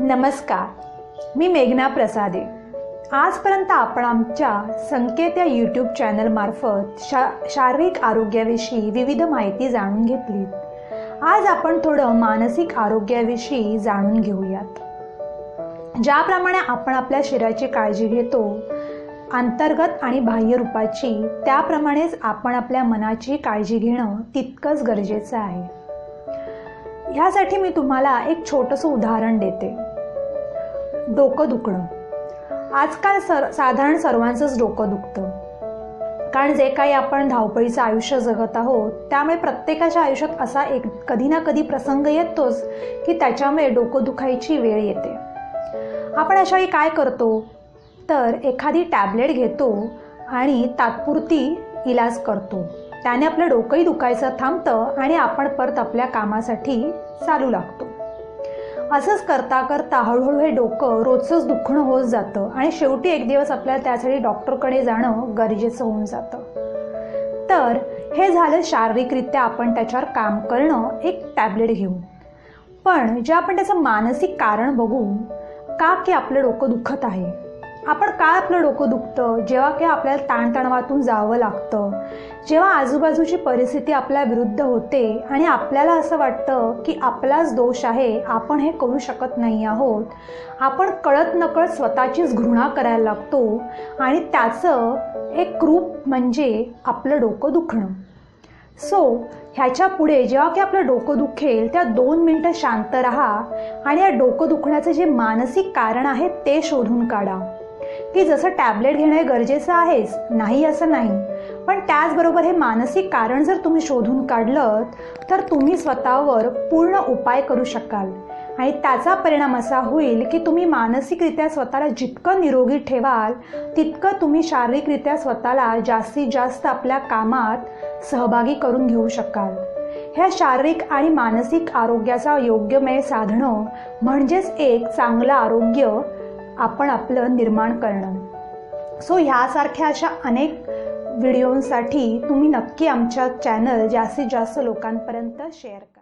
नमस्कार मी मेघना प्रसादे. आजपर्यंत आपण आमच्या संकेत या यूट्यूब चॅनलमार्फत शा शारीरिक आरोग्याविषयी विविध माहिती जाणून घेतली. आज आपण थोडं मानसिक आरोग्याविषयी जाणून घेऊयात. ज्याप्रमाणे आपण आपल्या शरीराची काळजी घेतो अंतर्गत आणि बाह्य रूपाची त्याप्रमाणेच आपण आपल्या मनाची काळजी घेणं तितकंच गरजेचं आहे. ह्यासाठी मी तुम्हाला एक छोटंसं उदाहरण देते. डोकं दुखणं. आजकाल सर साधारण सर्वांचंच डोकं दुखतं. कारण जे काही आपण धावपळीचं आयुष्य जगत आहोत त्यामुळे प्रत्येकाच्या आयुष्यात असा एक कधी ना कधी प्रसंग येतोच की त्याच्यामुळे डोकं दुखायची वेळ येते. आपण अशावेळी काय करतो? तर एखादी टॅबलेट घेतो आणि तात्पुरती इलाज करतो. त्याने आपलं डोकंही दुखायचं थांबतं आणि आपण परत आपल्या कामासाठी चालू लागतो. असंच करता करता हळूहळू हे डोकं रोजचंच दुखणं होत जातं आणि शेवटी एक दिवस आपल्याला त्यासाठी डॉक्टरकडे जाणं गरजेचं होऊन जातं. तर हे झालं शारीरिकरित्या आपण त्याच्यावर काम करणं एक टॅबलेट घेऊन. पण जे आपण त्याचं मानसिक कारण बघू का की आपलं डोकं दुखत आहे? आपण का आपलं डोकं दुखतं? जेव्हा की आपल्याला ताणतणावातून जावं लागतं. जेव्हा आजूबाजूची परिस्थिती आपल्या विरुद्ध होते आणि आपल्याला असं वाटतं की आपलाच दोष आहे आपण हे करू शकत नाही आहोत. आपण कळत नकळत स्वतःचीच घृणा करायला लागतो आणि त्याचं एक रूप म्हणजे आपलं डोकं दुखणं. सो ह्याच्या पुढे जेव्हा की आपलं डोकं दुखेल त्या दोन मिनटं शांत राहा आणि या डोकं दुखण्याचं जे मानसिक कारण आहे ते शोधून काढा. की जसं टॅबलेट घेणं हे गरजेचं आहेच नाही असं नाही. पण त्याचबरोबर हे मानसिक कारण जर तुम्ही शोधून काढलं तर तुम्ही स्वतःवर पूर्ण उपाय करू शकाल. आणि त्याचा परिणाम असा होईल की तुम्ही मानसिकरित्या स्वतःला जितकं निरोगी ठेवाल तितकं तुम्ही शारीरिकरित्या स्वतःला जास्तीत जास्त आपल्या कामात सहभागी करून घेऊ शकाल. ह्या शारीरिक आणि मानसिक आरोग्याचा योग्यमेळ साधणं म्हणजेच एक चांगलं आरोग्य आपण आपलं निर्माण करणं. सो ह्यासारख्या अशा अनेक व्हिडिओंसाठी तुम्ही नक्की आमच्या चॅनल जास्तीत जास्त लोकांपर्यंत शेअर करा.